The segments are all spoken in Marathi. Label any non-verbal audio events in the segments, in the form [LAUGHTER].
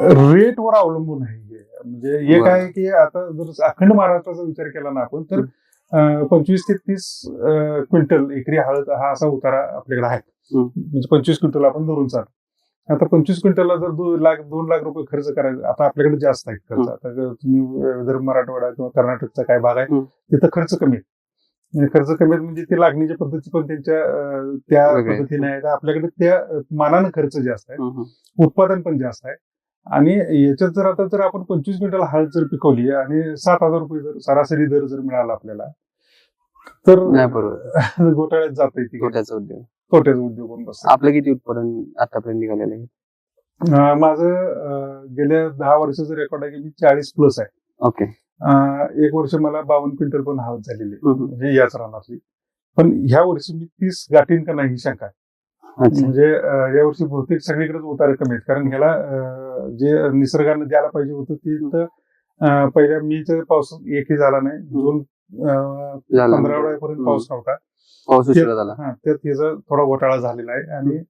रेटवर अवलंबून आहे. म्हणजे एक. आहे की आता जर अखंड महाराष्ट्राचा विचार केला ना आपण तर पंचवीस ते तीस क्विंटल एकरी हळद हा असा उतारा आपल्याकडे आहे. म्हणजे पंचवीस क्विंटल आपण धरून चालू आता पंचवीस क्विंटलला जर दोन लाख दोन लाख रुपये खर्च करायचा आता आपल्याकडे जास्त आहे खर्च. आता जर तुम्ही विदर्भ मराठवाडा किंवा कर्नाटकचा काय भाग आहे. तिथं खर्च कमी आहे म्हणजे खर्च कमी आहे म्हणजे ते लागणीच्या पद्धती पण त्यांच्या त्या. पद्धतीने आहे आपल्याकडे त्या मानानं खर्च जास्त आहे. उत्पादन पण जास्त आहे आणि याच्यात जर आता जर आपण पंचवीस क्विंटल हळद जर पिकवली आणि सात हजार रुपये जर सरासरी दर जर मिळाला आपल्याला तर [LAUGHS] घोटाळ्यात जात ती गोट्याचा उद्योग. तोट्याचा उद्योग आपलं किती उत्पादन आतापर्यंत निघालेलं आहे? माझं गेल्या दहा वर्षाचं रेकॉर्ड आहे की मी चाळीस प्लस आहे. ओके. एक वर्ष मला बावन्न क्विंटल पण हळद झालेली आहे. म्हणजे याच रानातली. पण ह्या वर्षी मी तीस गाठीन का नाही ही शंका आहे. म्हणजे यावर्षी बहुतेक सगळीकडेच उतारे कमी आहेत. कारण ह्याला जे निसर्गानं द्यायला पाहिजे होतं ते तर पहिल्या मीच्या पाऊस एकही झाला नाही. जून झालं पंधरावड्यापर्यंत. पाऊस नव्हता. पाऊस उशिरा झाला. हा त्यात त्याचा थोडा घोटाळा झालेला आहे. आणि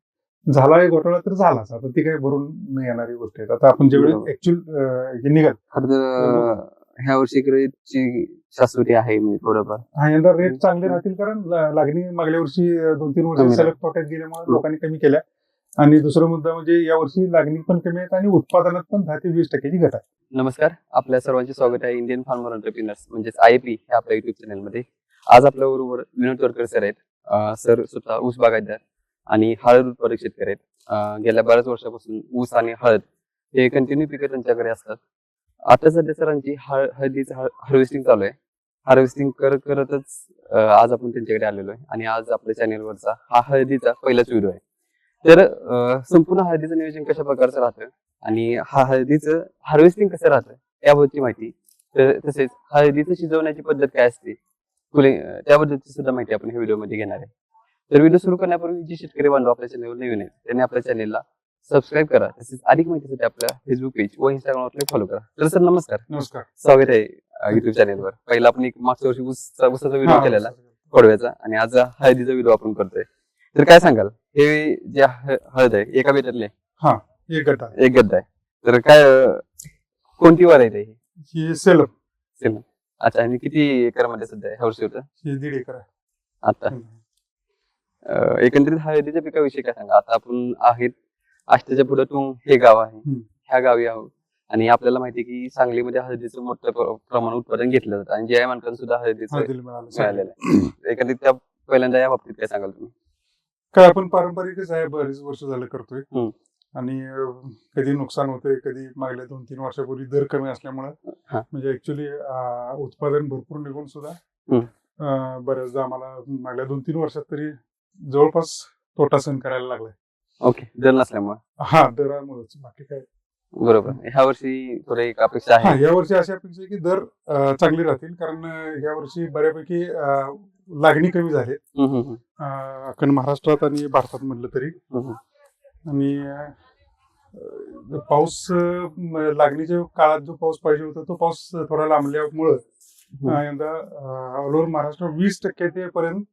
झालाय घोटाळा तर झालाच. आता ती काही भरून न येणारी गोष्ट आहे. आता आपण बरोबर. ऍक्च्युअल तर ह्या वर्षी ग्रेडची शाश्वती आहे म्हणजे थोडंफार हा यंदा रेट चांगले राहतील कारण ला- लागणी मागल्या वर्षी अं, दोन तीन कमी वर्ष सलग तोट्यात गेल्यामुळे लोकांनी कमी केल्या. आणि दुसरा मुद्दा म्हणजे या वर्षी लागणी पण कमी आहेत आणि उत्पादनात पण दहा ते वीस टक्क्याची घट आहे. नमस्कार. आपल्या सर्वांचे स्वागत आहे इंडियन फार्मर एंटरप्रिनर्स म्हणजेच आय पी हे आपल्या युट्यूब चॅनलमध्ये आज आपल्या बरोबर विनोद तोरकर सर आहेत. सर स्वतः ऊस बागायतदार आणि हळद उत्पादक शेतकरी आहेत. अं, गेल्या बऱ्याच वर्षापासून ऊस आणि हळद हे कंटिन्यू पिकं त्यांच्याकडे असतात. आता सध्या सरांची हळदीच हार्वेस्टिंग चालू आहे. हार्वेस्टिंग कर करतच आज आपण त्यांच्याकडे आलेलो आहे. आणि आज आपल्या चॅनेलवरचा हा हळदीचा पहिलाच व्हिडिओ आहे. तर संपूर्ण हळदीचं नियोजन कशा प्रकारचं राहतं? आणि हा हळदीचं हार्वेस्टिंग कसं राहतं? याबद्दलची माहिती. तर तसेच हळदीचं शिजवण्याची पद्धत काय असते? फुले त्याबद्दलची सुद्धा माहिती आपण ह्या व्हिडिओमध्ये घेणार आहे. तर व्हिडिओ सुरू करण्यापूर्वी जे शेतकरी बांधव आपल्या चॅनेलवर नवीन आहेत त्यांनी आपल्या चॅनेलला सबस्क्राईब करा. तसेच अधिक माहितीसाठी आपल्या फेसबुक पेज व इंस्टाग्रामवर फॉलो करा. तर सर नमस्कार. नमस्कार. स्वागत आहे युट्यूब चॅनेलवर पहिला आपण एक मागच्या वर्षी ऊसचा ऊसाचा व्हिडिओ केलेला खोडव्याचा आणि आज हळदीचा व्हिडिओ आपण करतोय. तर काय सांगाल? हे जे हळद आहे एका बेटातले एक आहे एक गद्दा आहे. तर काय कोणती व्हरायटी आहे ही? ही सेलम अच्छा आणि किती एकरमध्ये सध्या वर्षी होतं? ही दीड एकर आहे. आता. एकंदरीत हळदीच्या पिकाविषयी काय सांगा आता आपण आहेत आष्टाच्या पुढे तू हे गाव आहे. ह्या गावी आहोत. आणि आपल्याला माहिती की सांगलीमध्ये हळदीचं मोठं प्र- प्रमाण उत्पादन घेतलं जातं. आणि जय मानकांना सुद्धा हळदीचं मिळालेलं आहे. एकंदरीत त्या पहिल्यांदा या बाबतीत काय सांगाल तुम्ही? काय आपण पारंपरिकच आहे बरीच वर्ष झालं करतोय. आणि कधी नुकसान होतंय कधी मागल्या दोन तीन वर्षापूर्वी दर कमी असल्यामुळं. म्हणजे ऍक्च्युली उत्पादन भरपूर निघून सुद्धा बऱ्याचदा आम्हाला मागल्या दोन तीन वर्षात तरी जवळपास तोटा सहन करायला लागलाय. ओके दर नसल्यामुळे. हा दरामुळेच. बाकी काय? बरोबर. ह्या वर्षी थोडी एक अपेक्षा हा आहे या वर्षी अशी अपेक्षा आहे की दर अं, चांगले राहतील. कारण अं, या वर्षी बऱ्यापैकी अं, लागणी कमी झाली. हम्म, हम्म, हम्म. अं, अखंड महाराष्ट्रात आणि भारतात म्हटलं तरी. हम्म. आणि अं, पाऊस अं, म- लागणीच्या काळात जो पाऊस पाहिजे होता तो पाऊस थोडा लांबल्यामुळं अं, यंदा ऑल ओव्हर महाराष्ट्र वीस टक्के ते पर्यंत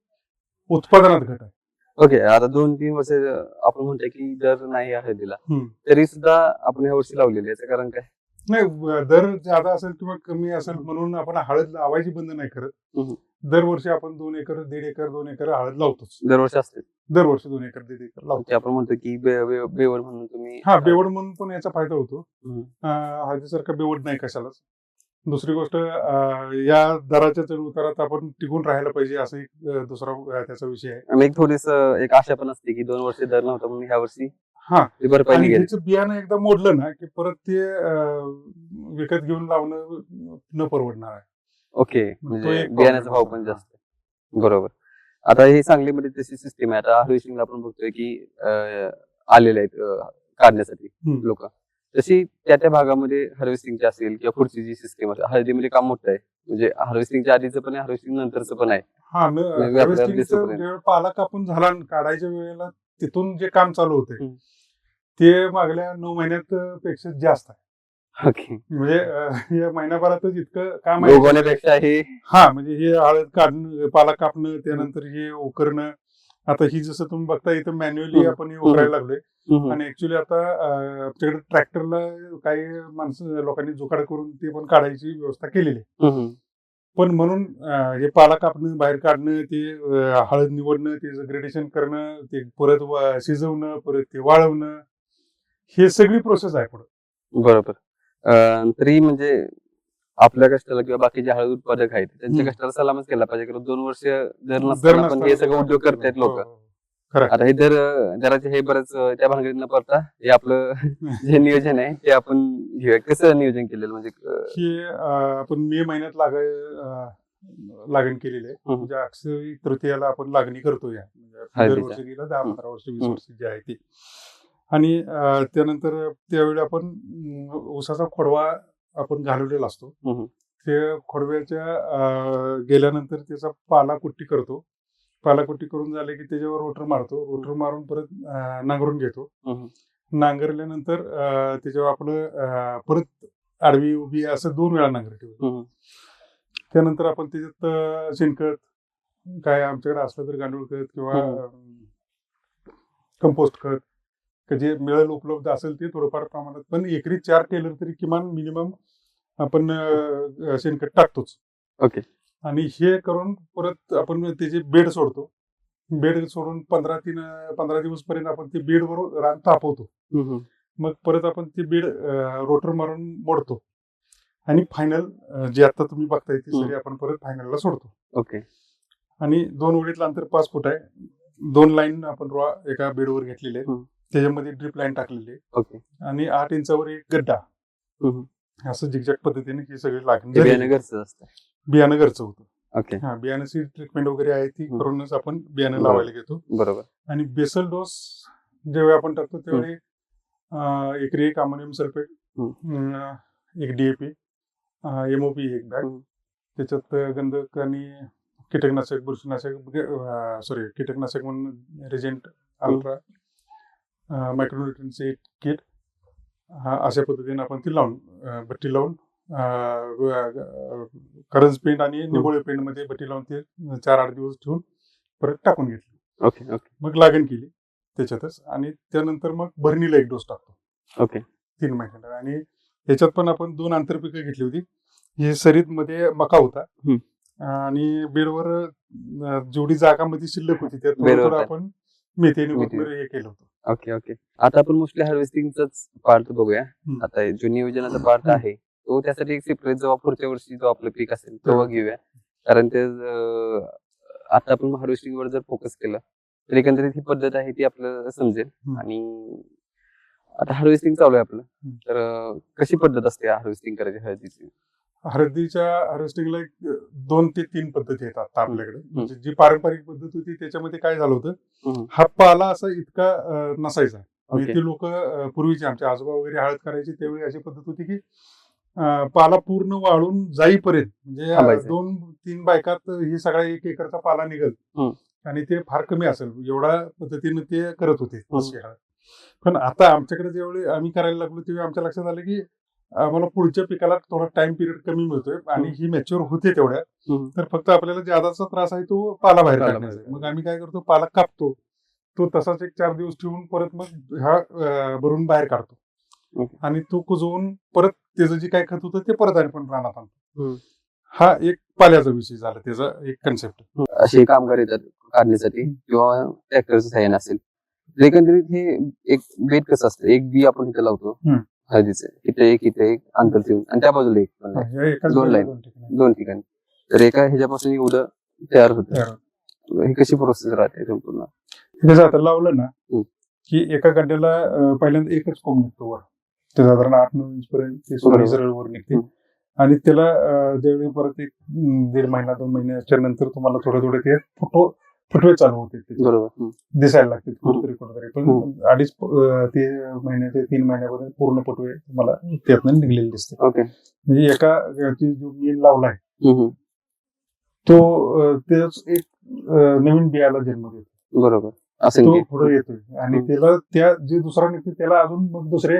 उत्पादनात घट आहे. ओके आता दोन तीन वर्ष आपण म्हणतोय की दर नाही आहे हळदीला हम्म. तरी सुद्धा आपण ह्या वर्षी लावलेली याचं कारण काय? नाही दर ज्यादा असेल किंवा कमी असेल म्हणून आपण हळद लावायची बंद नाही करत. दरवर्षी आपण दोन एकर दीड एकर दोन एकर हळद लावतोच. दरवर्षी असते. दरवर्षी दोन एकर दीड एकर लावतो. आपण म्हणतो की बेवड म्हणून तुम्ही हा बेवड म्हणून पण याचा फायदा होतो. हळदीसारखा बेवड नाही कशालाच. दुसरी गोष्ट या दराच्या चढ उतारात आपण टिकून राहायला पाहिजे असं एक दुसरा त्याचा विषय आहे. आणि एक थोडीस एक आशा पण असते की दोन वर्ष दर नव्हता म्हणून ह्या वर्षी हा. आणि त्याचं बियाणं एकदा मोडलं ना की परत ते विकत घेऊन लावणं न परवडणार आहे. ओके म्हणजे बियाण्याचा भाव पण जास्त. बरोबर. आता ही सांगलीमध्ये तशी सिस्टीम आहे. आता हार्वेस्टिंगला आपण बघतोय की आलेले आहेत काढण्यासाठी. लोक. तशी त्या त्या भागामध्ये हार्वेस्टिंगची असेल किंवा पुढची जी सिस्टीम असेल हळदीमध्ये काम मोठं आहे. म्हणजे हार्वेस्टिंगच्या आधीचं पण आहे हार्वेस्टिंग नंतरचं पण आहे. हा. ज्यावेळी पाला कापून झाला आणि काढायच्या वेळेला तिथून जे काम चालू होते हम्म. ते मागल्या नऊ महिन्यात पेक्षा जास्त आहे. ओके. म्हणजे अं, या महिन्याभरातच इतकं काम आहे. उगवण्यापेक्षा हे हा म्हणजे हे हळद काढणं पाला कापणं त्यानंतर हे उकरणं आता ही जसं तुम्ही बघता इथं मॅन्युअली. आपण हे उकरायला लागलोय. आणि ऍक्च्युली आता आमच्याकडे ट्रॅक्टरला काही माणसं लोकांनी जुकाड करून ते पण काढायची व्यवस्था केलेली आहे. पण म्हणून हे पाला कापणं बाहेर काढणं ते हळद निवडणं त्याचं ग्रेडेशन करणं ते परत शिजवणं परत ते वाळवणं हे सगळी प्रोसेस आहे पुढे बरोबर तरी म्हणजे आपल्या कष्टाला किंवा बाकीचे हळद उत्पादक आहेत त्यांच्या. कष्टाला सलामच केला पाहिजे कारण दोन वर्ष दर नसताना पण हे सगळं उद्योग करतायत लोक आता हे दर दराचे हे बरंच त्या भानगडीत न पडता हे आपलं [LAUGHS] जे नियोजन आहे ते आपण घेऊया कसं नियोजन केलेलं म्हणजे हे आपण मे महिन्यात लाग लागण केलेली आहे. म्हणजे अक्षय तृतीयाला आपण लागणी करतो या म्हणजे. दरवर्षी गेला दहा. पंधरा वर्ष वीस. वर्ष जे आहे ते आणि त्यानंतर त्यावेळी आपण ऊसाचा खोडवा आपण घालवलेला असतो. ते खोडव्याच्या गेल्यानंतर त्याचा पाला कुट्टी करतो. पाला कुट्टी करून झाले की त्याच्यावर रोटर मारतो. रोटर मारून परत नांगरून घेतो. नांगरल्यानंतर त्याच्यावर आपलं परत आडवी उभी असं दोन वेळा नांगर ठेवतो. त्यानंतर आपण त्याच्यात शेणखत काय आमच्याकडे असलं तर गांडूळ खत किंवा कंपोस्ट खत का जे मिळेल उपलब्ध असेल ते थोडंफार प्रमाणात. पण एकरी चार केलं तरी किमान मिनिमम आपण शेणखत टाकतोच. ओके. आणि हे करून परत आपण त्याचे बेड सोडतो बेड सोडून पंधरा तीन पंधरा दिवस पर्यंत आपण ते बेडवर रान तापवतो. मग परत आपण ते बेड रोटर मारून मोडतो. आणि फायनल जे आता तुम्ही बघताय ती सरी आपण परत फायनलला सोडतो. ओके. आणि दोन ओळीतलं अंतर पाच फूट आहे. दोन लाईन आपण रॉ एका बेडवर घेतलेले हम्म. त्याच्यामध्ये ड्रिप लाईन टाकलेली आहे. ओके. आणि आठ इंचावर एक गड्डा. हम्म. असं झिकझॅक पद्धतीने ही सगळी लागण बियाणं. घरचं असतं. बियाणं घरचं होतं. ओके. हा बियाण्याची ट्रीटमेंट वगैरे आहे ती हम्म. करूनच आपण बियाणं बरं. लावायला घेतो. बरोबर. आणि बेसल डोस ज्यावेळी आपण टाकतो त्यावेळी अं, एकरी एक अमोनियम सल्फेट अं, एक डीएपी एमओपी एक बॅग हम्म. त्याच्यात गंधक आणि कीटकनाशक बुरशीनाशक सॉरी कीटकनाशक म्हणून रेजेंट अल्ट्रा मायक्रोन्युट्रनचे एक किट अशा पद्धतीने आपण ती लावून बट्टी लावून करंज पेंट आणि निबोळे पेंटमध्ये बट्टी लावून ते चार आठ दिवस ठेवून परत टाकून घेतली. ओके ओके मग लागण केली त्याच्यातच आणि त्यानंतर मग भरणीला एक डोस टाकतो. ओके तीन महिन्याला आणि त्याच्यात पण आपण दोन आंतरपिकं घेतली होती. हे सरीत मध्ये मका होता. आणि बेडवर जेवढी जागा मध्ये शिल्लक होती त्यात? आपण मेथी आणि. कोथमिरी हे केलं होतं. ओके ओके आता आपण मोस्टली हार्वेस्टिंगचाच पार्ट बघूया हम्म. आता जो नियोजनाचा पार्ट. आहे तो त्यासाठी एक सेपरेट जेव्हा पुढच्या वर्षी जो आपलं पीक असेल. तेव्हा घेऊया कारण ते अं, आता आपण हार्वेस्टिंग वर जर फोकस केलं तर एकंदरीत ही पद्धत आहे ती आपल्याला समजेल हम्म. आणि आता हार्वेस्टिंग चालू आहे आपलं. तर अं, कशी पद्धत असते हार्वेस्टिंग करायची हळदीची हळदीच्या हार्वेस्टिंगला एक दोन ते तीन पद्धती आहेत आता आपल्याकडे. म्हणजे जी पारंपरिक पद्धत होती त्याच्यामध्ये काय झालं होतं. हा पाला असा इतका नसायचा. म्हणजे ओके. ते लोक पूर्वीचे आमचे आजोबा वगैरे हळद करायचे त्यावेळी अशी पद्धत होती की पाला पूर्ण वाळून जाईपर्यंत म्हणजे. दोन तीन बायकात ही सगळा एक एकरचा पाला निघल. आणि ते फार कमी असेल. एवढ्या पद्धतीने ते करत होते पण आता आमच्याकडे ज्यावेळी आम्ही करायला लागलो तेव्हा आमच्या लक्षात आलं की आम्हाला पुढच्या पिकाला थोडा टाइम पिरियड कमी मिळतोय आणि ही मॅच्युअर होते तेवढ्या. तर फक्त आपल्याला ज्यादाचा त्रास आहे तो पाला बाहेर काढण्याचा मग आम्ही काय करतो पाला कापतो. तो तसाच एक चार दिवस ठेवून परत मग ह्या भरून बाहेर काढतो. आणि तो कुजवून परत त्याचं जे काय खत होतं ते परत आणि पण रानात आणतो. हा एक पाल्याचा विषय झाला त्याचा एक कन्सेप्ट असे कामगार येतात काढण्यासाठी किंवा ट्रॅक्टरचं सायन असेल. एकंदरीत हे एक बेट कसं असतं? एक बी आपण इथे लावतो. हळदीचं इथे एक इथे एक अंतर ठेवून आणि त्या बाजूला एक पण. एकाच दोन वेळेला line. दोन ठिकाणी. दोन ठिकाणी तर एका ह्याच्यापासून एवढं तयार होतं तयार ही कशी प्रोसेस राहते संपूर्ण हे आता लावलं ना हम्म. की एका गड्ड्याला अं, पहिल्यांदा एकच कोंब निघतो वर ते साधारण आठ नऊ इंच पर्यंत ते सोळा बरोबर. सरळ वर निघते हम्म. आणि त्याला अं, ज्यावेळी परत एक अं, दीड महिना दोन महिन्याच्या नंतर तुम्हाला थोडे थोडे ते फुटो फुटवे चालू होते त्याचे. बरोबर. दिसायला लागते कुठेतरी कुठेतरी पण. अडीच ते महिन्याचे तीन महिन्यापर्यंत पूर्ण पटवे तुम्हाला त्यातनं निघलेले दिसते ओके म्हणजे एका जो मेन लावलाय हम्म, हम्म. तो तेच एक नवीन बियाला जन्म देतो बरोबर असंख्य पुढे येतोय आणि. त्याला त्या जे दुसरा निघतो त्याला अजून मग दुसरे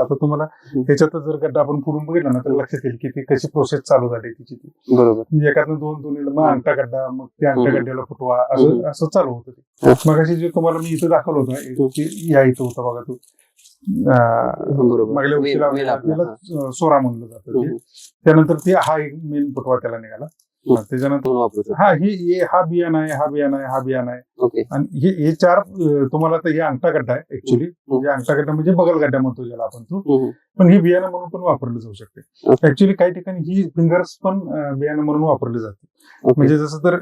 आता तुम्हाला. त्याच्यात जर गड्डा आपण पुढून बघितला ना तर लक्षात येईल की ती कशी प्रोसेस चालू झाली तिची ती बरोबर म्हणजे एखादं दोन दोन मग. अंगठा गड्डा मग त्या अंगठा. गड्ड्याला फुटवा असं. असं चालू होतं. ते मग जे तुम्हाला मी इथं दाखवलं होतं की या इथं होतं बघा तू. मागल्या अं, सोरा म्हणलं जातं. त्यानंतर ते हा एक मेन फुटवा त्याला निघाला. हा, त्याच्यानंतर हा ही हे- हा बियाणं आहे हा बियाणं आहे हा बियाणं आहे. ओके. आणि हे हे चार अं, तुम्हाला तर हे अंगठा गड्डा आहे ऍक्च्युली म्हणजे अंगठा गड्डा म्हणजे बगल गड्डा म्हणतो ज्याला आपण तो. हम्म, हम्म. पण ही बियाणं म्हणून पण वापरलं जाऊ शकते. ऍक्च्युली काही ठिकाणी ही फिंगर्स पण अं, बियाणं म्हणून वापरले जाते. ओके. म्हणजे जसं तर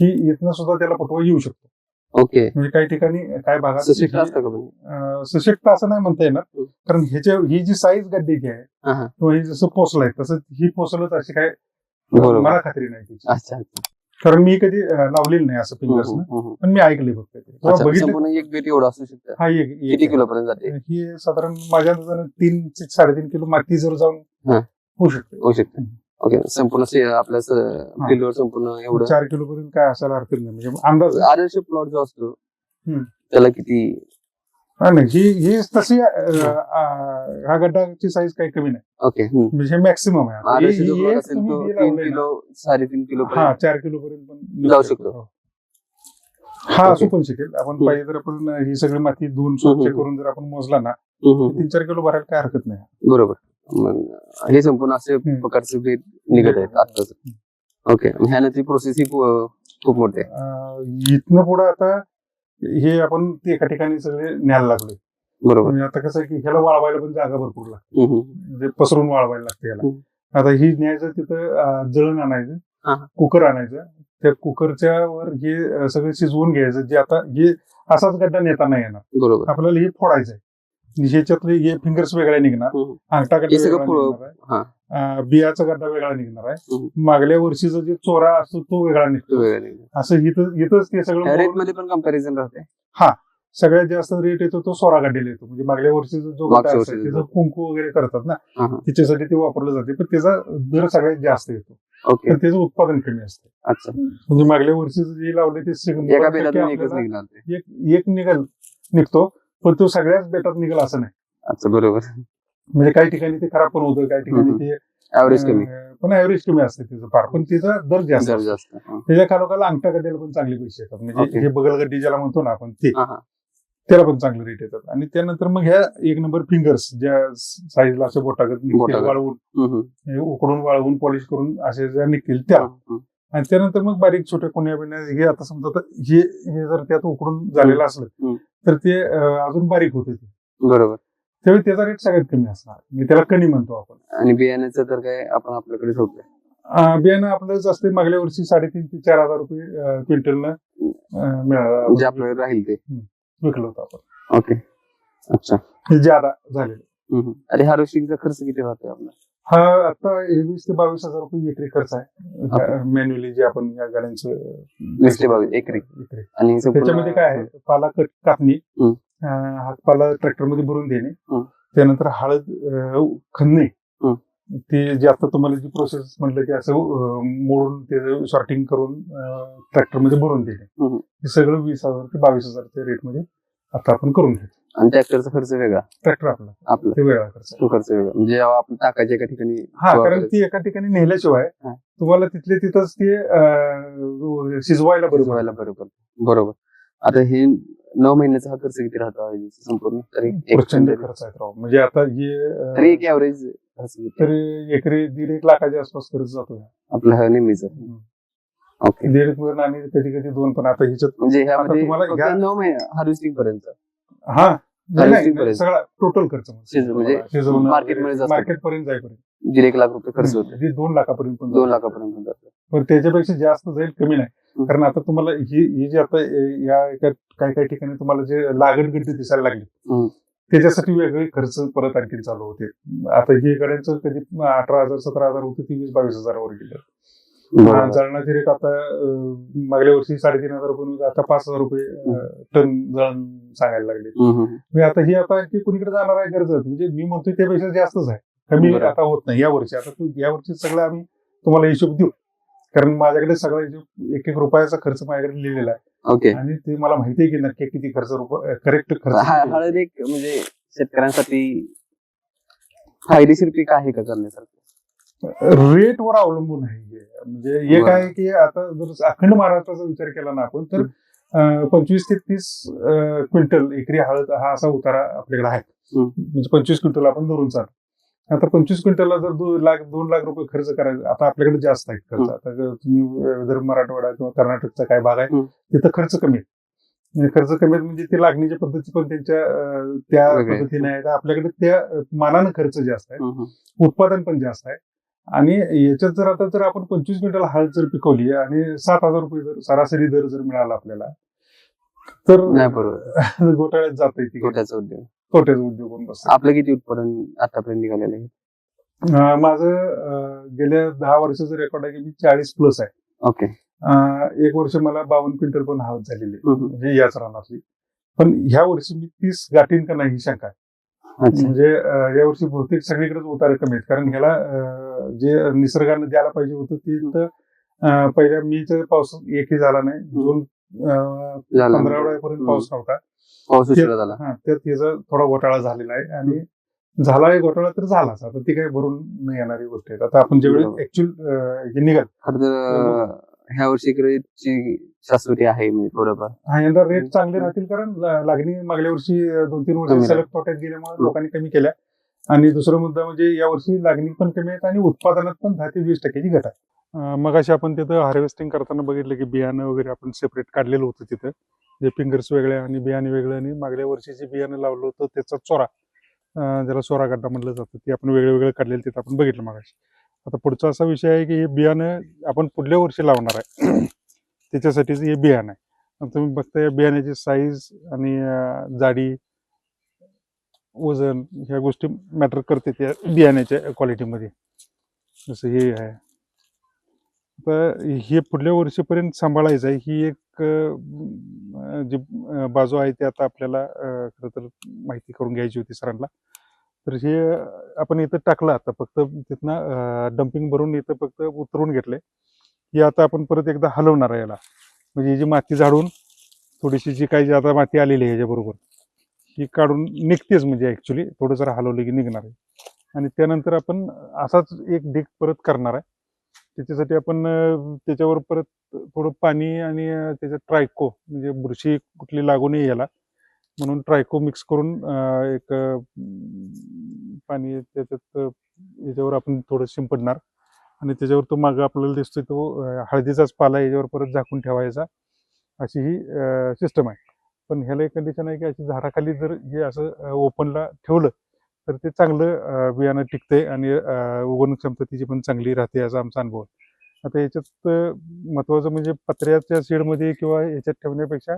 ही इथनं सुद्धा त्याला फुटवा येऊ शकतो. ओके. म्हणजे काही ठिकाणी काय भागात सशिष्ट असतं का पण अं, सशक्त असं नाही म्हणता येणार. कारण ह्याच्या ही जी साईज गड्ड्याची आहे हा, हा. किंवा ही जसं पोचलं आहे तसं ही पोचलच अशी काय बरोबर. मला खात्री नाही त्याची अच्छा कारण मी कधी लावलेली नाही असं फिंगर्स. पण मी ऐकले फक्त ते. बघितलं एक बेट एवढं असू शकतं. हा एक किती आहे. किलो पर्यंत जाते ही साधारण माझ्या तीन ते साडेतीन किलो माती जर जाऊन. होऊ शकते. होऊ शकते. ओके संपूर्ण से- आपल्या फिल्डवर संपूर्ण एवढं? चार किलो पर्यंत काय असायला हरकत नाही. म्हणजे अंदाज आदर्श प्लॉट जो असतो. त्याला किती नाही ही ही तशी हा गड्डाची साईज काही कमी नाही ओके. म्हणजे मॅक्सिमम आहे हे- तुम्ही तो जे तीन लावलंय ना, किलो साडेतीन किलो हा पर्यंत चार किलो पर्यंत पण जाऊ शकतो. हो. हा असू. पण शकेल आपण हम्म. पाहिजे तर आपण ही सगळी माती धुवून स्वच्छ हम्म. करून जर आपण मोजला ना हम्म, हम्म. तीन चार किलो भरायला काय हरकत नाही बरोबर मग हे संपूर्ण असे हम्म. प्रकारचे बेट निघत आहेत आताच ओके ह्यानंतर प्रोसेस ही खू- खूप मोठी आहे अं, इथनं पुढे आता हे आपण ते एका ठिकाणी सगळे न्यायला लागलोय बरोबर. म्हणजे आता कसं आहे की ह्याला वाळवायला पण जागा भरपूर लागते. म्हणजे पसरून वाळवायला लागते याला. आता ही न्यायचं तिथं जळण आणायचं. कुकर आणायचं. त्या कुकरच्या वर हे सगळं शिजवून घ्यायचं. जे आता हे असाच गड्डा नेता नाही येणार. बरोबर. आपल्याला हे फोडायचं आहे ह्याच्यातले हे फिंगर्स वेगळ्या निघणार. अंगठा गड्डा हे हा बियाचा गड्डा वेगळा निघणार आहे. मागल्या वर्षीचा जे चोरा असतो तो वेगळा निघतो. असं इथं इथंच ते सगळं रेटमध्ये पण कंपॅरिझन राहते. सगळ्यात जास्त रेट येतो तो सोरा गड्डेला येतो. म्हणजे मागल्या वर्षीचा जो गड्डा असतो त्याचं कुंकू वगैरे करतात ना हा, हा. त्याच्यासाठी ते वापरलं जाते. पण त्याचा दर सगळ्यात जास्त येतो. पण त्याचं उत्पादन कमी असतं. अच्छा. म्हणजे मागल्या वर्षीचं जे लावले ते एका निघल निघतो पण तो सगळ्याच बेटात निघाल असं नाही. अच्छा बरोबर. म्हणजे काही ठिकाणी ते खराब पण होतं काही ठिकाणी. ते ऍव्हरेज कमी पण ऍव्हरेज कमी असते त्याचं फार पण त्याचा दर जास्त. त्याच्या खालोखाला अंगठा गड्ड्याला पण चांगले पैसे येतात म्हणजे. हे बगलगड्डी ज्याला म्हणतो ना आपण ते. त्याला पण चांगले रेट येतात आणि त्यानंतर मग ह्या एक नंबर फिंगर्स ज्या साईजला असे बोटागत निघतील. वाळवून उकडून वाळवून पॉलिश करून असे ज्या निघतील त्या. आणि त्यानंतर मग बारीक छोट्या कोण्या बिण्या हे आता समजा हे जर त्यात उकडून झालेलं असलं. तर ते अजून बारीक होते ते बरोबर त्यावेळी त्याचा रेट सगळ्यात कमी असणार. म्हणजे त्याला कणी म्हणतो आपण. आणि बियाण्याचं तर काय आपण आपल्याकडे ठेवतोय? अं, बियाणं आपलं जास्त मागल्या वर्षी साडेतीन ते चार हजार रुपये अं, क्विंटलनं अं, मिळालं. जे आपल्याकडे राहील ते. विकलं होतं आपण. ओके. अच्छा. हे ज्यादा झालेलं. हम्म. आणि हार्वेस्टिंगचा खर्च किती राहतोय आपला? हा आता हे वीस ते बावीस हजार रुपये एकरी खर्च आहे. मॅन्युअली जे आपण या गाड्यांचं वीस ते बावीस एकरी. एकरी. आणि संपूर्ण- त्याच्यामध्ये काय आहे? पाला कट कापणी. हम्म. हातपाला ट्रॅक्टरमध्ये भरून देणे. त्यानंतर हळद खणणे. ते जे आता तुम्हाला जी प्रोसेस म्हटलं की असं मोडून ते सॉर्टिंग करून ट्रॅक्टरमध्ये भरून देणे. हे सगळं वीस हजार ते बावीस हजारच्या रेटमध्ये आता आपण करून घेतो. आणि ट्रॅक्टरचा खर्च वेगळा? ट्रॅक्टर आपला. आपला. ते वेगळा खर्च. तो खर्च वेगळा. म्हणजे आपण टाकायच्या एका ठिकाणी हा कारण ती एका ठिकाणी नेल्याशिवाय. तुम्हाला तिथले तिथंच ते अं, शिजवायला बरोबर. शिजवायला बरोबर. बरोबर. आता हे नऊ महिन्याचा हा खर्च किती राहतो संपूर्ण? तरी प्रचंड खर्च आहेत राव. म्हणजे आता हे तरी एक ऍव्हरेज तरी एकरी दीड एक लाखाच्या आसपास खर्च जातो आपला हा नेहमीचा ओके. दीड पण आणि कधी कधी दोन पण. आता ह्याच्यात म्हणजे ह्यामध्ये नऊ महिने हार्वेस्टिंग पर्यंत. हा. सगळा टोटल खर्च म्हणजे market मध्ये जास्त. मार्केट पर्यंत जाईपर्यंत. दीड एक लाख रुपये खर्च होतो दोन लाखापर्यंत पण दोन. लाखापर्यंत जातो पण त्याच्यापेक्षा जास्त जाईल कमी नाही. कारण आता तुम्हाला ही ही जी आता या एका काही काही ठिकाणी तुम्हाला जे लागण गड्डी दिसायला लागली. त्याच्यासाठी वेगळे खर्च परत आणखी चालू होते. आता ही गाड्यांचं कधी अठरा हजार सतरा हजार होते ती वीस बावीस हजारावर गेलं. जळणाचे रेट आता मागल्या वर्षी साडेतीन हजार रुपये आता पाच हजार रुपये टन जळण सांगायला लागले. म्हणजे आता ही आता की कुणीकडे जाणार आहे गरज म्हणजे मी म्हणतोय त्यापेक्षा जास्तच आहे. कमी. आता होत नाही. या वर्षी आता या वर्षी सगळं आम्ही तुम्हाला हिशोब देऊ. कारण माझ्याकडे सगळा एक एक रुपयाचा खर्च माझ्याकडे लिहिलेला आहे ओके आणि ते मला माहिती आहे की नक्की किती खर्च करेक्ट खर्च हा-. हळद एक म्हणजे शेतकऱ्यांसाठी फायदेशीर पीक आहे का करण्यासारखं रेटवर अवलंबून आहे. म्हणजे एक. आहे की आता जर अखंड महाराष्ट्राचा विचार केला ना आपण तर पंचवीस ते तीस क्विंटल एकरी हळद हा असा उतारा आपल्याकडे आहे. म्हणजे पंचवीस क्विंटल आपण धरून चालू आता पंचवीस क्विंटलला जर दोन लाख दोन लाख रुपये खर्च करायचा आता आपल्याकडे जास्त आहे खर्च. आता तुम्ही विदर्भ मराठवाडा किंवा कर्नाटकचा काय भाग आहे. तिथं खर्च कमी आहे म्हणजे खर्च कमी आहे म्हणजे ते लागणीच्या पद्धती पण त्यांच्या त्या. पद्धतीने आहेत आपल्याकडे त्या मानानं खर्च जास्त आहे. उत्पादन पण जास्त आहे आणि याच्यात जर आता जर आपण पंचवीस क्विंटल हळद जर पिकवली आणि सात हजार रुपये जर सरासरी दर जर मिळाला आपल्याला तर [LAUGHS] घोटाळ्यात जात ती गोट्याचा उद्योग होऊन आपलं किती उत्पादन आतापर्यंत निघालेलं आहे? अं, माझं गेल्या दहा वर्षाचं रेकॉर्ड आहे की मी चाळीस प्लस आहे. ओके. अं, एक वर्ष मला बावन्न क्विंटल पण हळद झालेली आहे. हम्म. म्हणजे याच रानातली. पण ह्या वर्षी मी तीस गाठीन का नाही ही शंका आहे. अच्छा. म्हणजे अं, यावर्षी बहुतेक सगळीकडेच उतारे कमी आहेत. कारण ह्याला अं, जे निसर्गानं द्यायला पाहिजे होतं ते तर अं, पहिल्या मेच्या पाऊस एकही झाला नाही. जून अं, झालं पंधरावड्यापर्यंत हम्म. पाऊस नव्हता. पाऊस उशिरा झाला. हा त्यात त्याचा थोडा घोटाळा झालेला आहे आणि झाला आहे घोटाळा तर झालाच. आता ती काही भरून न येणारी गोष्ट आहे. आता आपण ज्यावेळी बरोबर. ऍक्च्युअल हे निघाल. खरं तर ह्या वर्षी शाश्वती आहे म्हणजे थोडंफार. हा यंदा रेट चांगले राहतील कारण ला- लागणी मागल्या वर्षी अं, दोन तीन वर्ष सलग तोट्यात गेल्यामुळे. लोकांनी कमी केल्या. आणि दुसरा मुद्दा म्हणजे या वर्षी लागणी पण कमी आहेत आणि उत्पादनात पण दहा ते वीस टक्क्याची घट आहे. मग अशी आपण तिथं हार्वेस्टिंग करताना बघितलं की बियाणं वगैरे आपण सेपरेट काढलेलं होतं तिथं. जे फिंगर्स वेगळे आणि बियाणे वेगळे आणि मागल्या वर्षी जे बियाणं लावलं होतं त्याचा चोरा ज्याला चोरा गड्डा म्हटलं जातं ते आपण वेगळे वेगळं काढलेलं तिथं आपण बघितलं मागाशी. आता पुढचा असा विषय आहे की हे बियाणं आपण पुढल्या वर्षी लावणार आहे. [CLEARS THROAT] त्याच्यासाठीच हे बियाणं आहे. तुम्ही बघता बघताय बियाण्याची साईज आणि जाडी वजन ह्या गोष्टी मॅटर करते त्या बियाण्याच्या क्वालिटीमध्ये जसं हे आहे. तर हे पुढल्या वर्षीपर्यंत सांभाळायचं आहे ही एक जी बाजू आहे ती आता आपल्याला खरं तर माहिती करून घ्यायची होती सरांना. तर हे आपण इथं टाकलं आता फक्त तिथनं डम्पिंग भरून इथं फक्त उतरून घेतले ही आता आपण परत एकदा हलवणार आहे याला. म्हणजे ही जी माती झाडून थोडीशी जी काही जी आता माती आलेली आहे ह्याच्याबरोबर ही काढून निघतेच म्हणजे ॲक्च्युली थोडं जरा हलवलं की निघणार आहे. आणि त्यानंतर आपण असाच एक डिग परत करणार आहे. त्याच्यासाठी आपण त्याच्यावर परत थोडं पाणी आणि अं, त्याच्यात ट्रायको म्हणजे बुरशी कुठली लागू नये याला. म्हणून ट्रायको मिक्स करून एक पाणी त्याच्यात याच्यावर आपण थोडं शिंपडणार. आणि त्याच्यावर तो मागं आपल्याला दिसतोय तो हळदीचाच पाला याच्यावर परत झाकून ठेवायचा अशी ही सिस्टम आहे. पण ह्याला एक कंडिशन आहे की अशी झाडाखाली जर हे असं ओपनला ठेवलं तर ते चांगलं बियाणं टिकते आणि उगवण क्षमता तिची पण चांगली राहते असा आमचा अनुभव. आता याच्यात महत्त्वाचं महत्वाचं म्हणजे पत्र्याच्या शेडमध्ये किंवा याच्यात ठेवण्यापेक्षा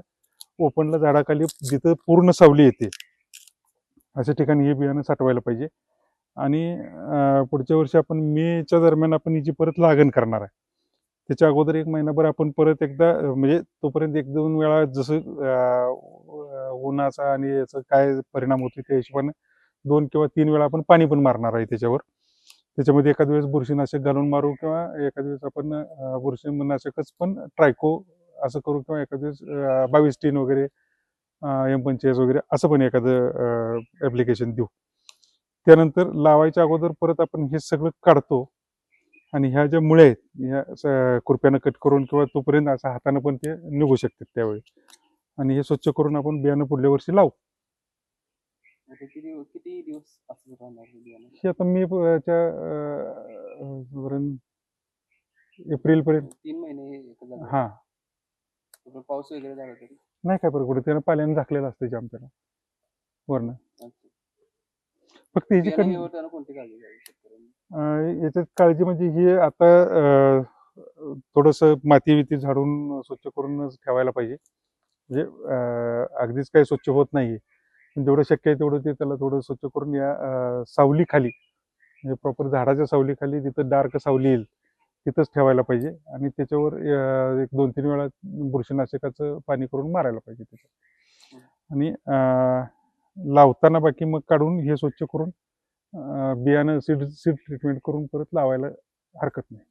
ओपनला झाडाखाली जिथं पूर्ण सावली येते अशा ठिकाणी हे बियाणं साठवायला पाहिजे. आणि पुढच्या वर्षी आपण मेच्या दरम्यान आपण हिची परत लागण करणार आहे. त्याच्या अगोदर एक महिनाभर आपण परत एकदा म्हणजे तोपर्यंत एक दोन वेळा जसं उन्हाचा आणि याचा काय परिणाम होतो त्या हिशोबाने दोन किंवा तीन वेळा आपण पाणी पण मारणार आहे त्याच्यावर. त्याच्यामध्ये एखाद वेळेस बुरशीनाशक घालून मारू किंवा एखाद वेळेस आपण बुरशीनाशकच पण ट्रायको असं करू किंवा एखाद वेळेस बावीस टीन वगैरे एम पंचेचाळीस वगैरे असं पण एखादं ऍप्लिकेशन देऊ. त्यानंतर लावायच्या अगोदर परत आपण हे सगळं काढतो आणि ह्या ज्या मुळे आहेत ह्या स- खुरप्यानं कट करून किंवा तोपर्यंत असं हातानं पण ते निघू शकतात त्यावेळी. आणि हे स्वच्छ करून आपण बियाणं पुढल्या वर्षी लावू. किती किती दिवस असं राहणार हे बियाणं? हे आता मी एप्रिल पर्यंत. तीन महिने हे एकच. हा. पाऊस वगैरे झाला तरी? नाही काय बरं त्यानं पाल्यानं झाकलेलं असतं जामच्याला वरनं. अच्छा. फक्त ह्याची बियाणं कं- निवडताना कोणती काळजी घ्यावी शेतकऱ्यांनी? अं, याच्यात काळजी म्हणजे ही आता अं, थोडंसं माती विती झाडून स्वच्छ करूनच ठेवायला पाहिजे. म्हणजे अं, अगदीच काही स्वच्छ होत नाही जेवढं शक्य आहे तेवढं ते त्याला थोडं स्वच्छ करून या सावलीखाली म्हणजे प्रॉपर झाडाच्या सावलीखाली जिथं डार्क सावली येईल तिथंच ठेवायला पाहिजे. आणि त्याच्यावर एक दोन तीन वेळा बुरशीनाशकाचं पाणी करून मारायला पाहिजे त्याच्यात. आणि लावताना बाकी मग काढून हे स्वच्छ करून बियाणं सीड सीड ट्रीटमेंट करून परत लावायला हरकत नाही.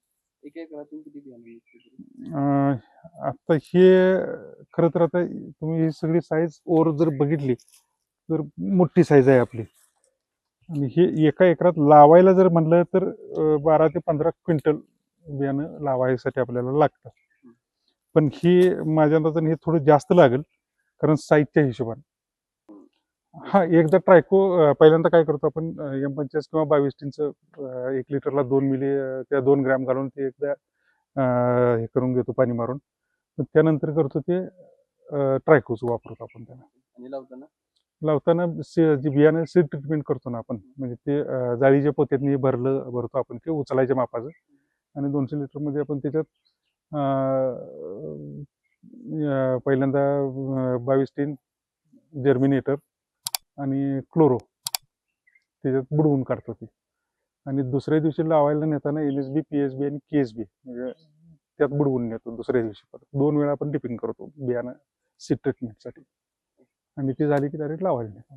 आता हे खरं तर आता तुम्ही ही सगळी साईज ओर जर बघितली तर मोठी साईज आहे आपली. आणि हे एका एकरात लावायला जर म्हणलं तर बारा ते पंधरा क्विंटल बियाणं लावायसाठी आपल्याला लागतं. पण ही माझ्या अंदाजाने हे थोडं जास्त लागेल कारण साईजच्या हिशोबाने. हा एकदा ट्रायको पहिल्यांदा काय करतो आपण एम पंचाळीस किंवा बावीस टीनचं एक लिटरला दोन मिली त्या दोन ग्रॅम घालून ते एकदा हे करून घेतो पाणी मारून. त्यानंतर करतो ते ट्रायकोच वापरतो आपण त्याला. लावताना जी जे बियाणं सीड ट्रीटमेंट करतो ना आपण. म्हणजे ते जाळीच्या पोत्यातनी भरलं भरतो आपण ते उचलायच्या मापाचं. आणि दोनशे लिटरमध्ये आपण त्याच्यात पहिल्यांदा बावीस टीन जर्मिनेटर आणि क्लोरो त्याच्यात बुडवून काढतो ती. आणि दुसऱ्या दिवशी लावायला नेताना N S B P S B आणि के एस बी म्हणजे त्यात बुडवून नेतो दुसऱ्या दिवशी परत. दोन वेळा आपण डिपिंग करतो बियाणं सीड ट्रीटमेंटसाठी आणि ती झाली की डायरेक्ट लावायला